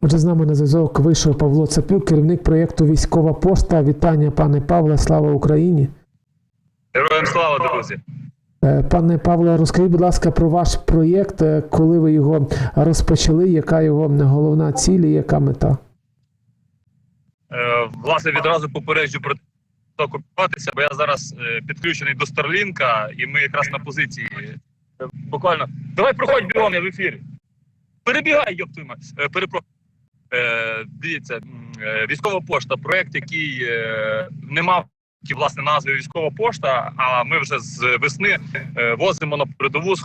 Отже, з нами на зв'язок вийшов Павло Цапюк, керівник проєкту Військова пошта. Вітання, пане Павле, слава Україні. Героям слава, друзі! Е, Пане Павле, розкажіть, будь ласка, про ваш проєкт, е, коли ви його розпочали, яка його головна ціль і яка мета? Е, власне, відразу попереджу про те, що окупуватися, бо я зараз підключений до Старлінка, і ми якраз на позиції. Буквально. Давай проходь бігом, я в ефірі. Перебігай, йоп твою мать. Е, Перепрошую. Е, дивіться, е, військова пошта, проект, який е, не мав такі, власне назви військова пошта. А ми вже з весни возимо на передову з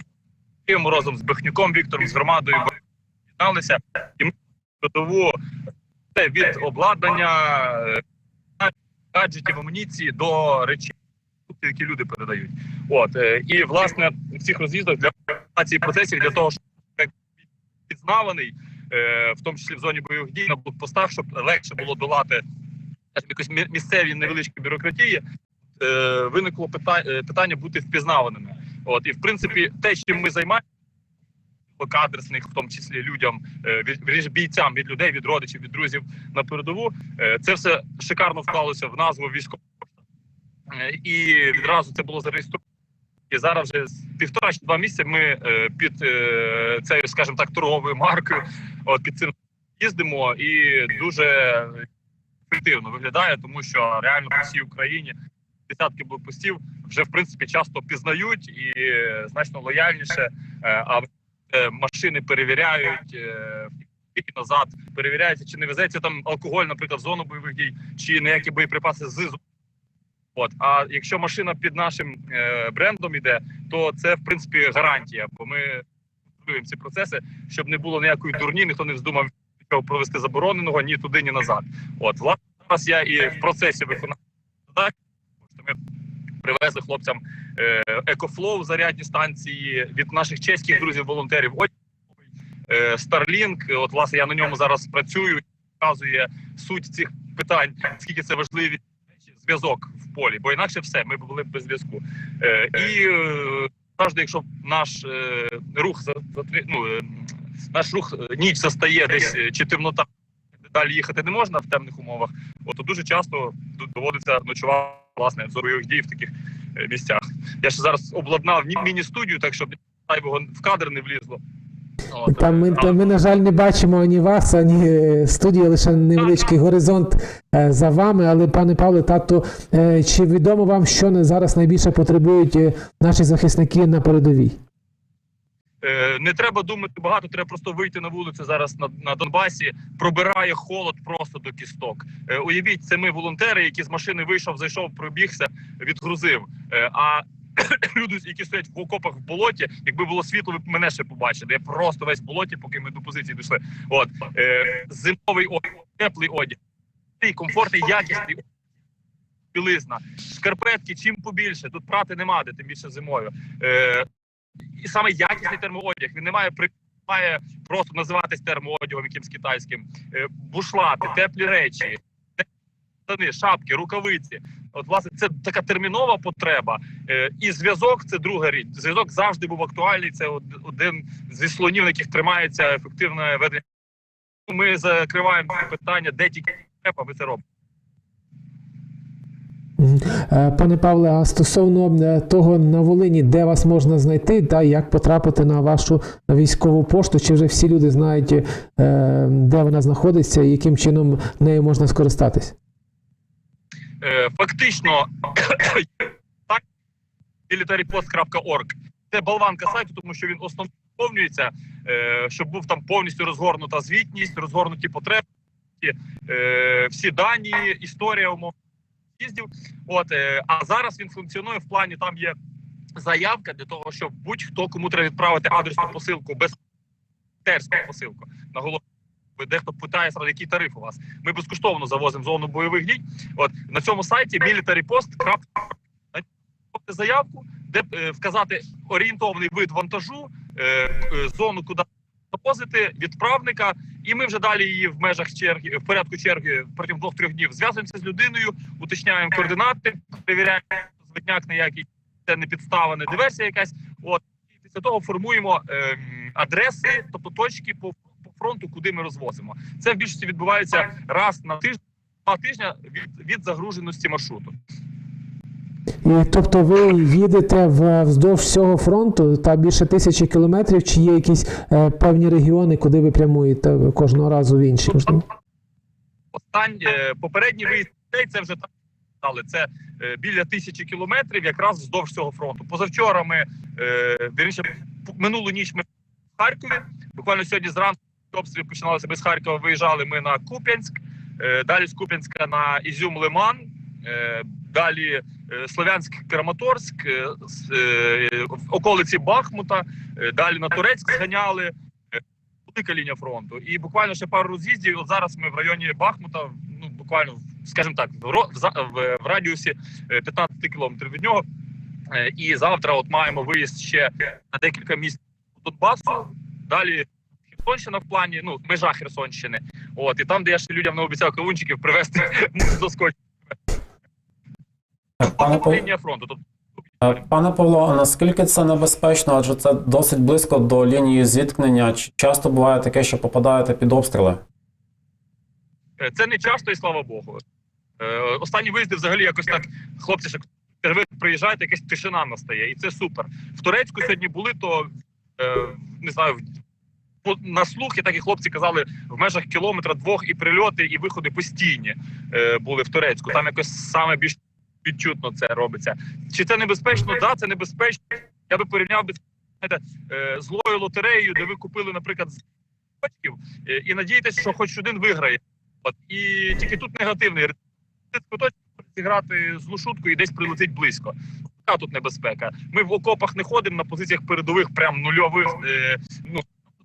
Морозом, з Бехнюком Віктором, з громадою об'єдналися. І ми передову це від обладнання, гаджетів, амуніції до речей, які люди передають. От і власне в цих роз'їздах для ці процесів для того, щоб як пізнаваний, е, в тому числі в зоні бойових дій на блокпостах, щоб легше було долати якось місцеві невеличкі бюрократії. Е, виникло питання, питання бути впізнаваними. От і в принципі, те, чим ми займаємося, кадресних, в тому числі людям, е, від бійцям від людей, від родичів, від друзів на передову. Е, Це все шикарно вклалося в назву військового. Е, І відразу це було зареєстровано. І зараз вже півтора чи два місяці ми е, під е, цією, скажімо так, торговою маркою, от під цим їздимо і дуже ефективно виглядає, тому що реально по всій Україні десятки блокпостів вже в принципі часто пізнають і значно лояльніше. Е, А машини перевіряють і назад, перевіряється, чи не везеться там алкоголь, наприклад, в зону бойових дій, чи ніякі боєприпаси з. От, а якщо машина під нашим е, брендом іде, то це в принципі гарантія, бо ми контролюємо ці процеси, щоб не було ніякої дурні, ніхто не вздумав провести забороненого ні туди, ні назад. От власне зараз я і в процесі виконання що ми привезли хлопцям е, екофлоу зарядні станції від наших чеських друзів-волонтерів. Е, Starlink. От власне я на ньому зараз працюю, показує суть цих питань, скільки це важливі зв'язок в полі, бо інакше все, ми були б без зв'язку. Е, і е, завжди, якщо наш е, рух за, ну, е, наш рух е, ніч застає десь е, чи темнота. Далі їхати не можна в темних умовах. От то дуже часто доводиться ночувати власне в зорових дій в таких е, місцях. Я ще зараз обладнав ні- міні-студію, так щоб зайвого в кадр не влізло. Там ми, та ми, на жаль, не бачимо ані вас, ані е, студії, лише невеличкий горизонт е, за вами. Але, пане Павле, тато, е, чи відомо вам, що зараз найбільше потребують наші захисники на передовій? Не треба думати багато, треба просто вийти на вулицю зараз на, на Донбасі. Пробирає холод просто до кісток. Е, Уявіть, це ми волонтери, які з машини вийшов, зайшов, пробігся, відгрузив. Е, А люди, які стоять в окопах в болоті, якби було світло, ви б мене ще побачили. Я просто весь в болоті, поки ми до позиції дійшли. От е, зимовий одяг, теплий одяг, комфортний, якісний білизна, шкарпетки, чим побільше. Тут прати нема, де тим більше зимою. Е, і саме якісний термоодяг. Він не має при має просто називатись термоодягом якимсь китайським. Е, бушлати, теплі речі, штани, шапки, рукавиці. От, власне, це така термінова потреба. Е, і зв'язок це друга річ. Зв'язок завжди був актуальний. Це один зі слонів, на яких тримається ефективне ведення. Ми закриваємо питання, де тільки треба, ви це робите. Мгм. Е, Пане Павле, а стосовно е, того на Волині, де вас можна знайти, та як потрапити на вашу військову пошту, чи вже всі люди знають, де вона знаходиться і яким чином нею можна скористатись? Е, фактично так militarypost.org. Це болванка сайту, тому що він основно повнюється, е, щоб був там повністю розгорнута звітність, розгорнуті потреби, е, всі дані, історія умов їздів. От а зараз він функціонує в плані. Там є заявка для того, щоб будь-хто кому треба відправити адресну посилку без терську посилку на голову. Дехто питає, який тариф у вас. Ми безкоштовно завозимо зону бойових дій. От на цьому сайті militarypost.org Тобто заявку, де е, вказати орієнтовний вид вантажу, е, е, зону, куди завозити, відправника, і ми вже далі її в межах черги, в порядку черги протягом двох-трьох днів зв'язуємося з людиною, уточняємо координати, перевіряємо звитняк ніякий, це не підстава, не диверсія якась. От і після того формуємо ем, адреси, тобто точки по фронту, куди ми розвозимо. Це в більшості відбувається раз на тиждень, два тижня від, від загруженості маршруту. І, тобто ви їдете в- вздовж всього фронту та більше тисячі кілометрів, чи є якісь е, певні регіони, куди ви прямуєте кожного разу в інші? Останній е, попередній виїзд це вже так стали. Це е, біля тисячі кілометрів, якраз вздовж цього фронту. Позавчора ми е, вірніше, минулу ніч ми в Харкові. Буквально сьогодні зранку обстріли починалися без Харкова. Виїжджали ми на Куп'янськ, е, далі з Куп'янська на Ізюм Лиман. Е, Далі е, Слов'янськ, Краматорськ, околиці Бахмута, далі на Турецьк зганяли. Велика лінія фронту. І буквально ще пару роз'їздів. От зараз ми в районі Бахмута, ну буквально, скажімо так, в, радіусі е, 15 кілометрів від нього. І завтра от маємо виїзд ще на декілька місць Донбасу. Далі Херсонщина в плані, ну, межа Херсонщини. От, і там, де я ще людям не обіцяв кавунчиків привезти до скотчу. Пане, Пав- лінія фронту. Тобто пане Павло, а наскільки це небезпечно? Адже це досить близько до лінії зіткнення. Чи часто буває таке, що попадаєте під обстріли? Е, Це не часто, і слава Богу. Е, Останні виїзди взагалі якось так, хлопці, ще ви приїжджаєте, якась тишина настає, і це супер. В Турецьку сьогодні були, то е, не знаю, на слух, і так і хлопці казали, в межах кілометра двох і прильоти, і виходи постійні е, були в Турецьку. Там якось саме більш відчутно це робиться. Чи це небезпечно? Так, да, це небезпечно. Я би порівняв би знаєте, е, злою лотереєю, де ви купили, наприклад, з квиточків, е, і надієтесь, що хоч один виграє. От і тільки тут негативний куточок зіграти злу шутку і десь прилетить близько. Така тут небезпека. Ми в окопах не ходимо на позиціях передових, прям нульових.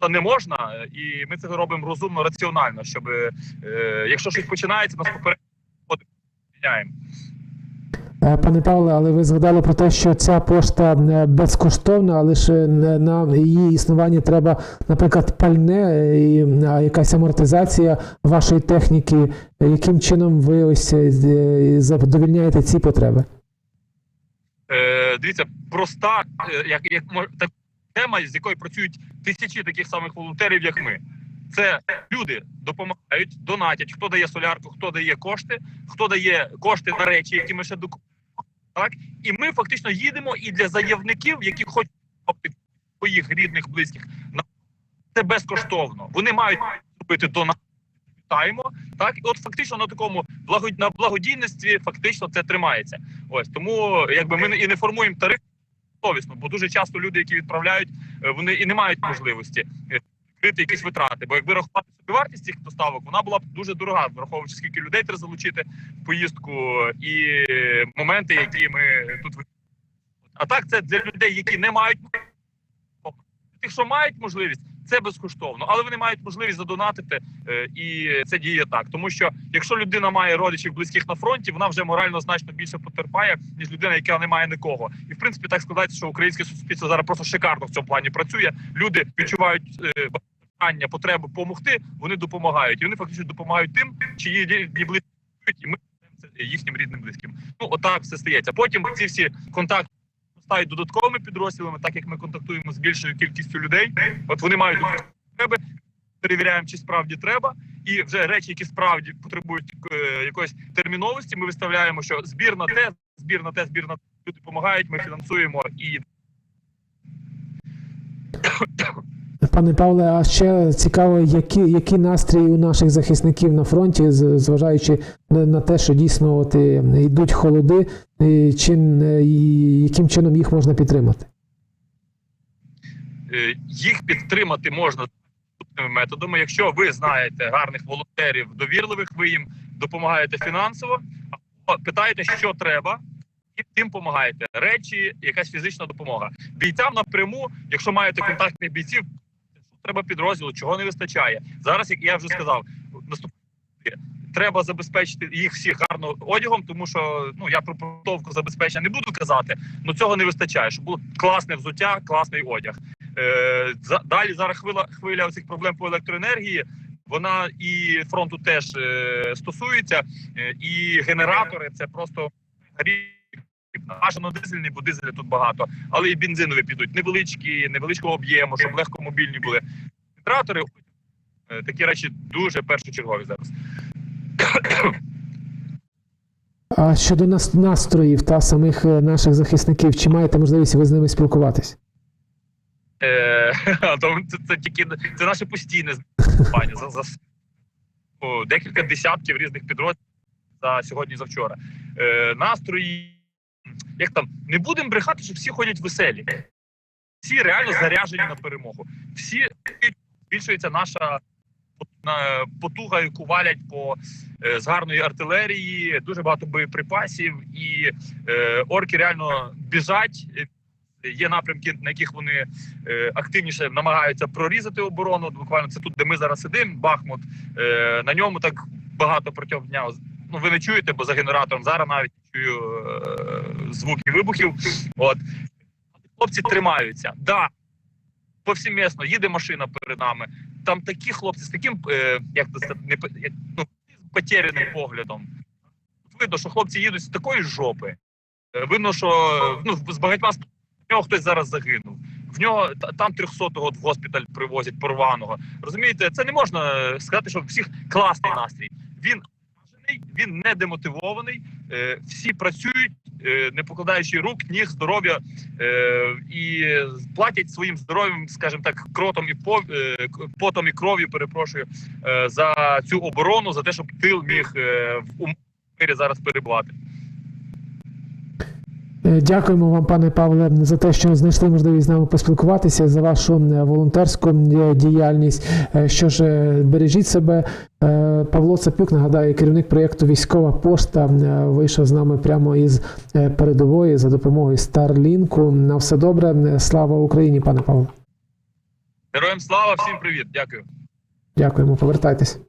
Ну не можна, е, і ми це робимо розумно, раціонально, щоб е, якщо щось починається, нас попередньо міняємо. Е, Пане Павле, але ви згадали про те, що ця пошта е, безкоштовна, але ж на її існування треба, наприклад, пальне і якась амортизація вашої техніки. Яким чином ви ось задовільняєте ці потреби? Е, дивіться, проста як, як так, тема, з якою працюють тисячі таких самих волонтерів, як ми. Це люди допомагають, донатять, хто дає солярку, хто дає кошти, хто дає кошти на речі, які ми ще докупимо. Так і ми фактично їдемо і для заявників, які хочуть своїх рідних, близьких, це безкоштовно. Вони мають робити донат. Вітаємо, так і от фактично на такому благо- благодійності фактично це тримається. Ось тому, якби ми і не формуємо тариф совісно, бо дуже часто люди, які відправляють, е, вони і не мають можливості е, крити якісь витрати. Бо якби рахувати собі вартість цих доставок, вона була б дуже дорога, враховуючи скільки людей треба залучити в поїздку і моменти, які ми тут А так, це для людей, які не мають тих, що мають можливість. Це безкоштовно, але вони мають можливість задонатити, е, і це діє так. Тому що якщо людина має родичів близьких на фронті, вона вже морально значно більше потерпає, ніж людина, яка не має нікого. І в принципі так складається, що українське суспільство зараз просто шикарно в цьому плані працює. Люди відчувають е, бажання, потребу допомогти, вони допомагають, і вони фактично допомагають тим, чиї рідні близькі і ми їхнім рідним близьким. Ну отак все стається. Потім ці всі контакти стають додатковими підрозділами, так як ми контактуємо з більшою кількістю людей. От вони мають потреби, перевіряємо, чи справді треба, і вже речі, які справді потребують е, якоїсь терміновості, ми виставляємо, що збір на те, збір на те, збір на те, люди допомагають, ми фінансуємо і Пане Павле, а ще цікаво, які, які настрої у наших захисників на фронті, зважаючи на, те, що дійсно от, е, йдуть холоди, і чим, е, і яким чином їх можна підтримати? е, їх підтримати можна методами. Якщо ви знаєте гарних волонтерів, довірливих, ви їм допомагаєте фінансово, питаєте, що треба, і тим допомагаєте. Речі, якась фізична допомога. Бійцям напряму, якщо маєте контактних бійців, треба підрозділу, чого не вистачає. Зараз, як я вже сказав, наступ треба забезпечити їх всіх гарно одягом, тому що ну я про продовку забезпечення не буду казати, але цього не вистачає. Щоб було класне взуття, класний одяг. Е, за, далі зараз хвиля хвиля цих проблем по електроенергії. Вона і фронту теж е, стосується, е, і генератори це просто Бажано дизельні, бо дизеля тут багато, але і бензинові підуть невеличкі, невеличкого об'єму, щоб легко мобільні були. Генератори Е, Такі речі дуже першочергові зараз. А щодо нас настроїв та самих е, наших захисників, чи маєте можливість ви з ними спілкуватись? Е, це, це тільки це наше постійне спілкування за, за декілька десятків різних підрозділів за сьогодні за вчора. Е, настрої, як там, не будемо брехати, що всі ходять веселі. Всі реально заряжені на перемогу. Всі збільшується наша на- потуга, яку валять по е, з гарної артилерії, дуже багато боєприпасів, і е, орки реально біжать. Є напрямки, на яких вони е, активніше намагаються прорізати оборону. Буквально це тут, де ми зараз сидимо, Бахмут. Е, на ньому так багато протягом дня. Ну ви не чуєте, бо за генератором зараз навіть чую е, звуки вибухів. От хлопці тримаються. Да, повсімісно їде машина перед нами. Там такі хлопці з таким, е, як не ну, потеряним поглядом. Видно, що хлопці їдуть з такої жопи. Е, Видно, що ну, з багатьма в нього хтось зараз загинув. В нього там 300-го в госпіталь привозять порваного. Розумієте, це не можна е, сказати, що всіх класний настрій. Він бажаний, він не демотивований. Е, всі працюють, е, не покладаючи рук, ніг, здоров'я е, і платять своїм здоров'ям, скажімо так, кротом і по, потом і кров'ю, перепрошую, за цю оборону, за те, щоб тил міг в умирі зараз перебувати. Е, Дякуємо вам, пане Павле, за те, що знайшли можливість з нами поспілкуватися за вашу е, волонтерську е, діяльність. Що ж, бережіть себе. Павло Цапюк, нагадаю, керівник проєкту Військова пошта, вийшов з нами прямо із передової за допомогою Старлінку. На все добре. Слава Україні, пане Павло. Героям слава, всім привіт, дякую. Дякуємо, повертайтесь.